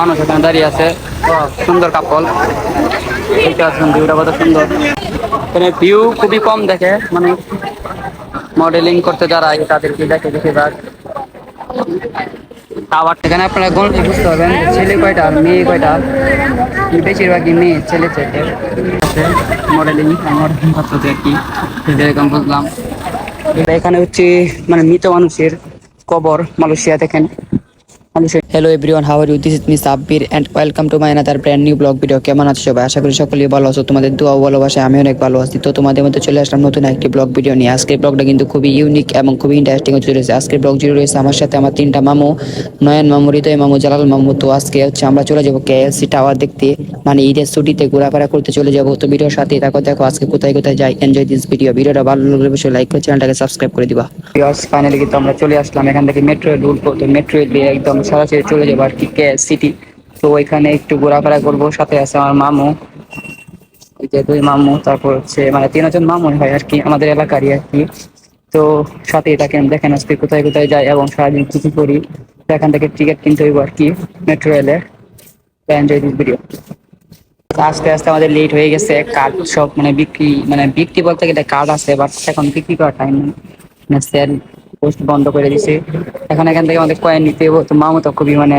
মানুষ এখানে দাঁড়িয়ে আছে। সুন্দর কাপল। দেখতে পাচ্ছেন ভিউটা কত সুন্দর। এখানে ভিউ খুবই কম দেখে মানে মডেলিং করতে যারা আগে তাদেরকে দেখে বেশিরভাগ। আবার এখানে আপনারা গণনা বুঝতে পারবেন, ছেলে কয়টা, মেয়ে কয়টা? বেশিরভাগই মেয়ে, ছেলে ছেলে। মডেলিং মডেলিং করতে আর কি যেরকম বুঝলাম। এখানে হচ্ছে মানে মৃত মানুষের কবর মালয়েশিয়া দেখেন। Hello everyone how are you this is me Sabbir and welcome to my another brand new blog video কেমন আছো সবাই? আশা করি সকলেই ভালো আছো। তোমাদের দোয়া ও ভালোবাসায় আমি অনেক ভালো আছি। তো তোমাদের মধ্যে চলে আসলাম নতুন একটি ব্লগ ভিডিও নিয়ে। আজকের ব্লগটা কিন্তু খুবই ইউনিক এবং খুবই ইন্টারেস্টিং হতে চলেছে আজকের ব্লগ জুড়ে রয়েছে আমার সাথে আমার তিনটা মামু, নয়ন মামু, হৃদয় মামু, জালাল মামু। তো আজকে হচ্ছে আমরা চলে যাব কেএলসি টাওয়ার দেখতে। মানে ঈদের ছুটিতে ঘোরাফেরা করতে চলে যাব। তো ভিডিওর সাথে থাকো, দেখো আজকে কোথায় কোথায় যাই। এনজয় দিস ভিডিও ভিডিওটা ভালো লাগলে অবশ্যই লাইক করে চ্যানেলটাকে সাবস্ক্রাইব করে দিবা। ফাইনালি কিন্তু আমরা চলে আসলাম এখান থেকে মেট্রো উঠবো তো মেট্রো দিয়ে একদম সরাসরি চলে যাব আর কি, কে সিটি তো ওইখানে একটু ঘোরাফেরা করব, সাথে আছে আমার মামু। যে দুই মামু, তারপর হচ্ছে মানে তিনজন মামু হয় আর কি, আমাদের এলাকারই আর কি। তো সাথে দেখেন দেখেন আজকে কোথায় কোথায় যাই এবং সারাদিন কি কি করি। এখান থেকে টিকিট কিনতে হইব আর কি মেট্রো রেলে এনজয় দিস ভিডিও আস্তে আস্তে আমাদের লেট হয়ে গেছে কার্ড সব মানে বিক্রি মানে বিক্রি বলতে গেলে কার্ড আছে বাট এখন বিক্রি করার টাইম নেই। মানে সেল পোস্ট বন্ধ করে দিছে। এখন এখান থেকে আমাদের কয়েন নিতে হব তো মামু তো খুবই মানে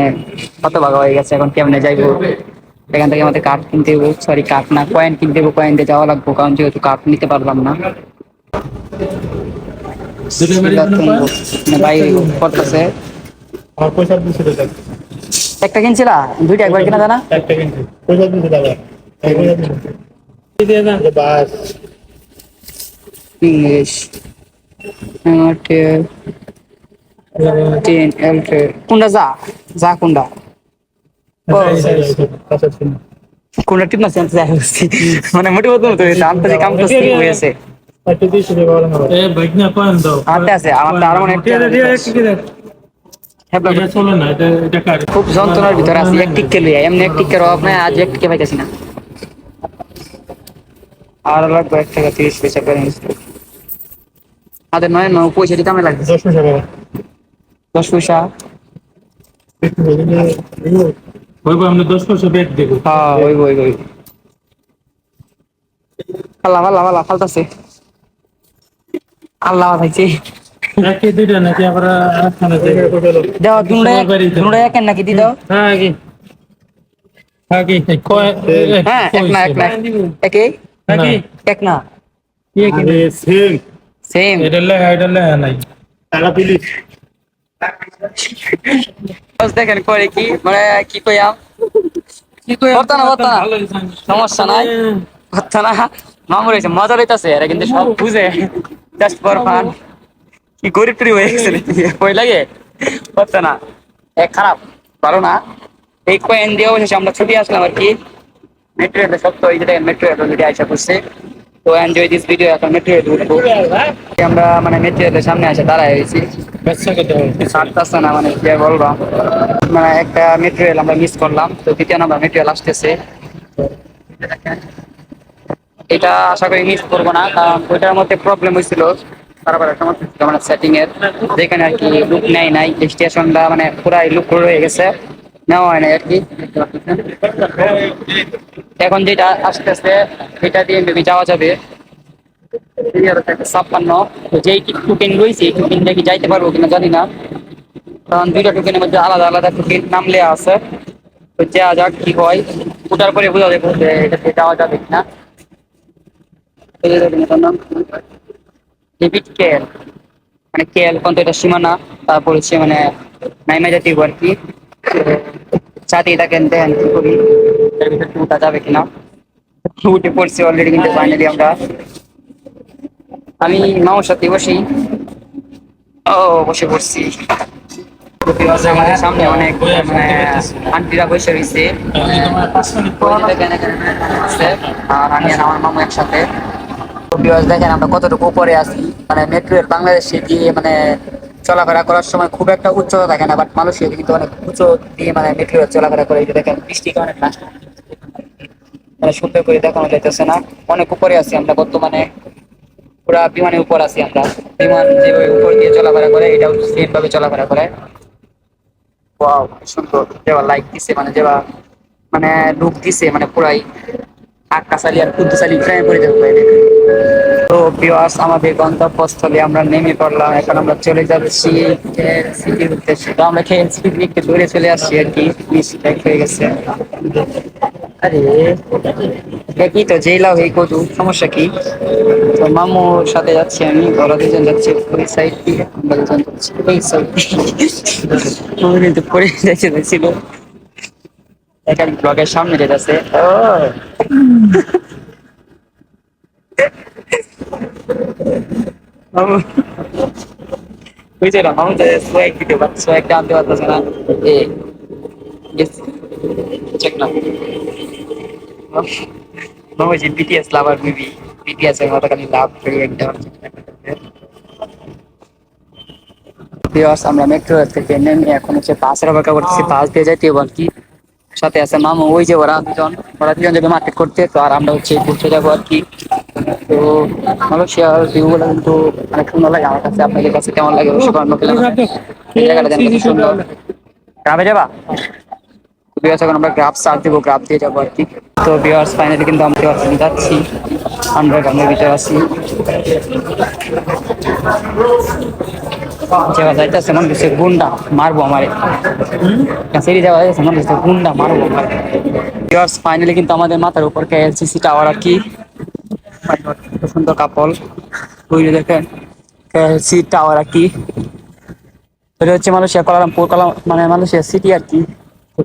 কত ভাগা হয়ে গেছে। এখন কেমনে যাইবো? এখান থেকে আমাদের কার্ড কিনতে হব সরি কার্ড না কয়েন কিনতে হব কয়েন দিয়ে যাওয়া লাগবো। কারণ যেহেতু কার্ড নিতে পারলাম না। করতেছে টাকা একটা কিনছিলা? দুইটা একবার কিনা জানা? একটা কিনছি। পয়সা পয়সা বাস ইংলিশ টেন এল কোনটা যা? যা কোনটা? কোনটা টিপ না যাই হচ্ছে মানে মতো হয়েছে কাম তো। হ্যাঁ, খুব যন্ত্রণার ভিতরে আছি এক টিককে লইয়া। এমনি এক টিকের অভাব নাই আজ এক টিকে পাইতেছি না। আর লাগবে এক টাকা তিরিশ পয়সা করে নিচ্ছি। নয় নয় পয়সা দিতে আমি লাগবে। দশ পয়সা দশ পয়সা। ওই আমরা 10 পয়সা ব্যাগ দেব। হ্যাঁ ওই ওই ওই আল্লাহ ফালতাছে দুইটা নাকি আমরা এক দি দাও। হ্যাঁ কি হ্যাঁ কি কয় হ্যাঁ এক না এক না একে নাকি এক? না। কি কি সেম। সেম এটা লেখা এটা লেখা নাই। টাকা দিলি দেখেন করে কি? মানে কি কইয়াম কি কয় বর্তা না, বর্তা না। সমস্যা নাই। কথা না মামুর হয়েছে মজা লইতাছে এরা কিন্তু সব বুঝে। জাস্ট ফর ফান কি গরিব টরি হয়ে গেছে? কই লাগে। না এ খারাপ। ভালো না। এই কয়েন দিয়ে অবশেষে আমরা ছুটি আসলাম আর কি। মেট্রো রেলে সব তো এই যে দেখেন মেট্রো রেল অলরেডি আইসা করছে তো এনজয় দিস ভিডিও এখন মেট্রো উঠবো আমরা মানে মেট্রো সামনে আসে দাঁড়ায় হয়েছি ছাড়তেছে না মানে কি বলব। মানে একটা মেট্রো আমরা মিস করলাম। তো দ্বিতীয় নাম্বার মেট্রো আসতেছে। এটা আশা করি মিস করব না কারণ ওইটার মধ্যে প্রবলেম হয়েছিল। সমস্যা ছিল মানে সেটিং এর। যেখানে আর কি লুক নেই। নাই স্টেশনটা মানে পুরাই লুক হয়ে গেছে। নেওয়া হয় না আর কি। এখন যেটা আসতেছে এটা দিয়ে মেবি যাওয়া যাবে। ছাপ্পান্ন। তো যেই টোকেন রয়েছে টোকেনটা কি যাইতে পারব কিনা জানি না। কারণ দুইটা টোকেনের মধ্যে আলাদা আলাদা টোকেন নাম লেয়া আছে। তো যা যাক কি হয়, ওটার পরে বোঝা যাবে যে এটাতে যাওয়া যাবে কিনা। ডেবিট কেয়ার মানে কেয়ার পর্যন্ত এটা সীমানা, তারপর হচ্ছে মানে নাইমা জাতীয় আর কি। ফাইনালি আমরা। সাথে বসি। ও বসে পড়ছি। আমাদের সামনে অনেক মানে আন্টিরা বসে রয়েছে। তোমার 5 মিনিট ওই যে দেখেন এখানে আছে, আর আমি আমার মামু একসাথে। দেখেন আমরা কতটুকু উপরে আছি। মানে মেট্রো বাংলাদেশে দিয়ে মানে চলাফেরা করার সময় খুব একটা উচ্চতা থাকে না বাট মানুষের কিন্তু অনেক উঁচু দিয়ে মানে মেট্রো চলাফেরা করে। দেখেন বৃষ্টি কারণে মানে সুন্দর করে দেখানো যাইতেছে না। অনেক উপরে আছি আমরা বর্তমানে, পুরা বিমানের উপর আছি আমরা। বিমান যেভাবে উপর দিয়ে চলাফেরা করে, এটাও সেম ভাবে চলাফেরা করে। ওয়াও সুন্দর। যেবা লাইক দিছে মানে যেবা মানে লুক দিছে মানে পুরাই আকাশালি আর তো ভিউয়ার্স আমাদের গন্তব্যস্থলে আমরা নেমে পড়লাম। এখন আমরা চলে যাচ্ছি তো আমরা খেয়ে দূরে চলে আসছি আর কি। এই কদু। সমস্যা কি? তো মামুর সাথে যাচ্ছি আমি ওরা দুজন যাচ্ছে ওই সাইড দিয়ে, আমরা দুজন যাচ্ছি এই সাইড কিন্তু পড়ে যাচ্ছে, ছিল। এখন ব্লগের সামনে যেতেছে। আনতে পারতেছে না, এ চেক না। মামু মুভি বিটিএস এর লাভ করে একটা আমরা মেট্রো থেকে নেমে এখন হচ্ছে বাসের অপেক্ষা করতেছি। বাস দিয়ে যাইতে এবং কি? সাথে আছে মামু ওই যে ওরা দুজন ওরা দুজন যাবে মার্কেট করতে তো আর আমরা হচ্ছে ঘুরতে যাব আর কি। তো মালয়েশিয়ার ভিউগুলো কিন্তু অনেক সুন্দর লাগে আমার কাছে। আপনাদের কাছে কেমন লাগে? অবশ্যই কমেন্ট করে জায়গাটা দেখতে সুন্দর। গ্রামে যাবা? বিয়ার্স এখন আমরা গ্রাফ সার্চ দেবো গ্রাফ দিয়ে যাব আর কি। তো বিয়ার্স ফাইনালি কিন্তু আমরা যাচ্ছি। আমরা গ্রামের ভিতরে আছি। যাওয়া যাইতেছে মনে হচ্ছে গুন্ডা মারবো আমারে। যাওয়া যাইতেছে মনে হচ্ছে গুন্ডা মারবো বিয়ার্স ফাইনালি কিন্তু আমাদের মাথার উপর টাওয়ার আর কি? সুন্দর কাপল দেখেন কেএলসি টাওয়ার আর কি? এটা হচ্ছে মালয়েশিয়া কোলালামপুর কলা মানে মালয়েশিয়া সিটি আর কি।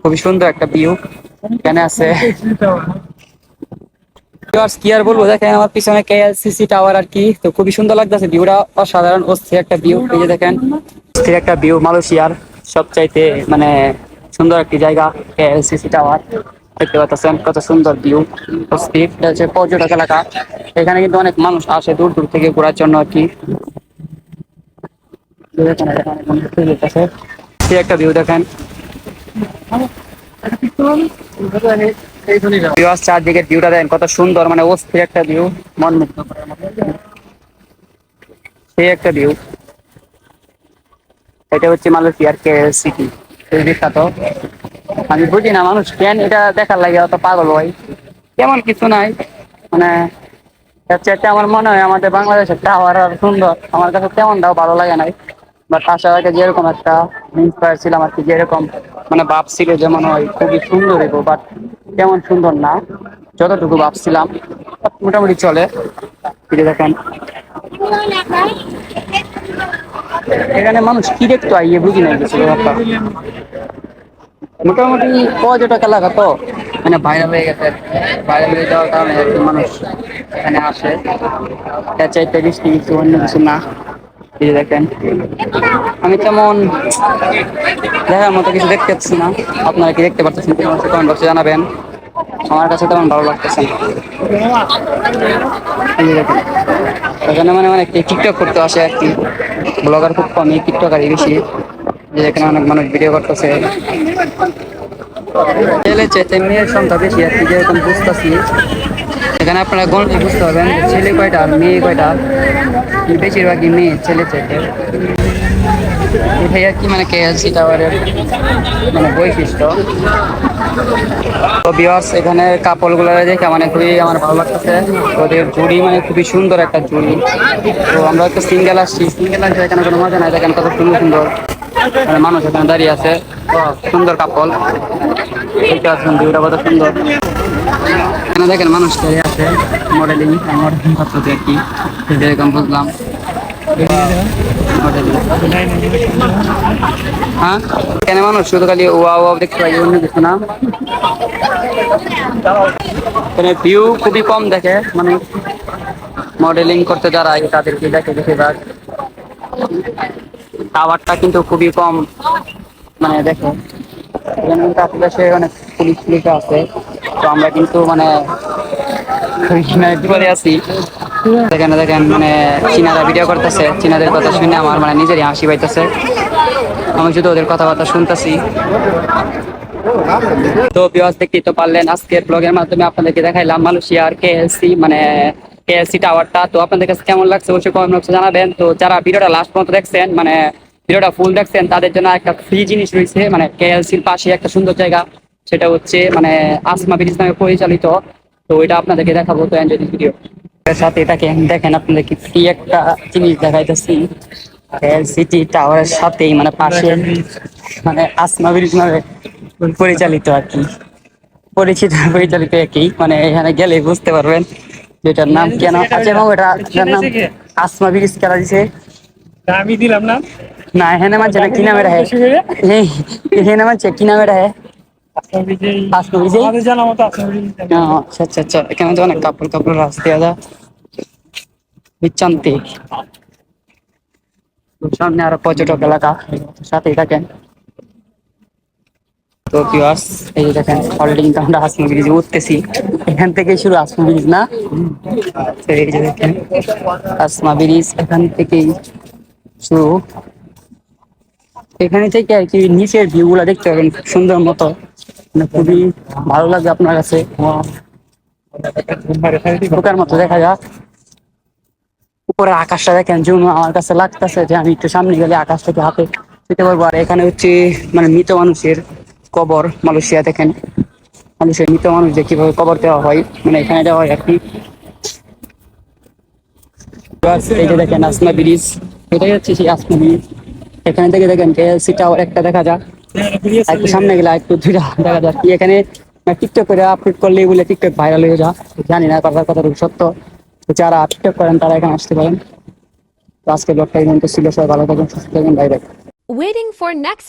খুবই সুন্দর একটা ভিউ এখানে আছে কি আর বলব? দেখেন, আমার পিছনে কেএলসিসি টাওয়ার আর কি। তো খুবই সুন্দর লাগতেছে ভিউটা অসাধারণ, অস্থির একটা ভিউ এই যে দেখেন, অস্থির একটা ভিউ মালয়েশিয়ার সবচাইতে মানে সুন্দর একটি জায়গা কেএলসিসি টাওয়ার দেখতে পাচ্ছেন, কত সুন্দর ভিউ অস্থির। এটা হচ্ছে পর্যটক এলাকা। এখানে কিন্তু অনেক মানুষ আসে দূর দূর থেকে ঘোরার জন্য আর কি। একটা ভিউ দেখেন। ভিউয়ার্স চারদিকের ভিউটা দেখেন, কত সুন্দর মানে অস্থির একটা ভিউ মন মুগ্ধ করার সেই একটা ভিউ এটা হচ্ছে মালয়েশিয়ার কে সিটি বিখ্যাত। আমি বুঝি না, মানুষ কেন এটা দেখার লাগে, অত পাগল হয় তেমন কিছু নাই মানে চাইতে আমার মনে হয় আমাদের বাংলাদেশের টাওয়ার আর সুন্দর, আমার কাছে তেমনটাও ভালো লাগে নাই। বাট আসার আগে যেরকম একটা ইন্সপায়ার ছিলাম আর কি, যেরকম মানে ভাবছিল যেমন হয় খুবই সুন্দর বাট তেমন সুন্দর না, যতটুকু ভাবছিলাম, মোটামুটি চলে। যে দেখেন। এখানে মানুষ কি দেখতো আইয়ে বুঝি নাই কিছু ব্যাপারটা মোটামুটি পর্যটক এলাকা তো মানে ভাইরাল হয়ে গেছে। ভাইরাল হয়ে যাওয়ার কারণে মানুষ এখানে আসে। চাইতে বৃষ্টি কিছু অন্য কিছু না। দেখেন, আমি তেমন দেখার মতো কিছু দেখতে পাচ্ছি না। আপনারা কি দেখতে অবশ্যই কমেন্ট বক্সে জানাবেন। আমার কাছে তেমন ভালো লাগতেছে এখানে মানে অনেক টিকটক করতে আসে আর কি। ব্লগার খুব কমই টিকটকারই বেশি। যে এখানে অনেক মানুষ ভিডিও করতেছে। ছেলে চেতে মেয়ের সংখ্যা বেশি আর কি, যেরকম বুঝতেছি। এখানে আপনারা গণতি বুঝতে পারবেন, ছেলে কয়টা, মেয়ে কয়টা? বেশিরভাগই মেয়ে, ছেলে চেতে এটাই আর কি মানে কেএলসি টাওয়ারের মানে বৈশিষ্ট্য। তো বিয়ার্স এখানে কাপড়গুলো দেখে মানে খুবই আমার ভালো লাগতেছে। ওদের জুড়ি মানে খুবই সুন্দর একটা জুড়ি। তো আমরা একটা সিঙ্গেল আসছি। সিঙ্গেল আসছে এখানে কোনো মজা নাই, দেখেন কত সুন্দর সুন্দর। মানে মানুষ এখানে দাঁড়িয়ে আছে। সুন্দর কাপড়। আছেন ভিউটা কত সুন্দর। এখানে দেখেন মানুষ দাঁড়িয়ে আছে মডেলিং মডেলিং করতেছে আর কি যেরকম বুঝলাম। হ্যাঁ? মানুষ ভিউ খুবই কম দেখে মানে মডেলিং করতে যারা তাদেরকে দেখে বেশিরভাগ। টাওয়ারটা কিন্তু খুবই কম মানে দেখে এখানে আশেপাশে অনেক পুলিশ পুলিশ আছে। তো আমরা কিন্তু মানে বিপদে আছি। এখানে দেখেন মানে চীনারা ভিডিও করতেছে। চীনাদের কথা শুনে আমার মানে নিজেরই হাসি পাইতেছে। আমি শুধু ওদের কথাবার্তা শুনতেছি। তো বিওয়াজ দেখতেই তো পারলেন, আজকের ব্লগের মাধ্যমে আপনাদেরকে দেখাইলাম মালয়েশিয়ার কেএলসি মানে কেএলসি টাওয়ারটা তো আপনাদের কাছে কেমন লাগছে অবশ্যই কমেন্ট বক্সে জানাবেন। তো যারা ভিডিওটা লাস্ট পর্যন্ত দেখছেন মানে ভিডিওটা ফুল দেখছেন, তাদের জন্য একটা ফ্রি জিনিস রয়েছে মানে কেএলসির পাশে একটা সুন্দর জায়গা। সেটা হচ্ছে মানে আসমা ব্রিজ নামে পরিচালিত। তো ওইটা আপনাদেরকে দেখাবো তো এনজয় দিস ভিডিও সাথে এটাকে দেখেন আপনাদেরকে ফ্রি একটা জিনিস দেখাইতেছি। সিটি টাওয়ারের সাথেই মানে পাশে মানে আসমা ব্রিজ নামে পরিচালিত আর কি। পরিচিত পরিচালিত একই। মানে এখানে গেলে বুঝতে পারবেন যেটার নাম কেন আচ্ছা এবং এটা নাম আসমা ব্রিজ কেনা দিছে? আমি দিলাম না। না এখানে মানছে না কি নামে রাহে এখানে মানছে কি নামে রাহে আচ্ছা আচ্ছা আচ্ছা। এখানে তো অনেক কাপড় কাপড় রাস্তা আছে বিচ্ছান্তি। সামনে আরও পর্যটক এলাকা সাথেই থাকেন। তো ভিউয়ার্স এই যে দেখেন হোল্ডিং আমরা আসমা ব্রিজে উঠতেছি। এখান থেকে শুরু ব্রিজ না? এই যে দেখেন আসমা ব্রিজ এখান থেকেই শুরু। এখানে থেকে আর কি নিচের ভিউ গুলা দেখতে পাবেন খুব সুন্দর মতো। মানে খুবই ভালো লাগবে আপনার কাছে। দেখা যাক। উপরে আকাশটা দেখেন জন্য আমার কাছে লাগতেছে যে আমি একটু সামনে গেলে আকাশ থেকে হাতে যেতে পারব। আর এখানে হচ্ছে মানে মৃত মানুষের কবর মালয়েশিয়া দেখেন। মানুষের মৃত মানুষদের কীভাবে কবর দেওয়া হয় মানে এখানে দেওয়া হয় যে দেখেন, আসমা ব্রিজ। এটাই হচ্ছে সেই আসমা ব্রিজ? এখানে থেকে দেখেন কেএলসি টাওয়ার একটা দেখা আর একটু সামনে গেলে, একটু দুইটা দেখা যাক কি এখানে টিকটক করে আপলোড করলে বলে টিকটক ভাইরাল হয়ে যা জানি না কথার কথা সত্য। যারা টিকটক করেন, তারা এখানে আসতে পারেন। আজকে ব্লগটা এই ছিল, সবাই ভালো থাকুন, সুস্থ থাকুন bye bye Waiting for next.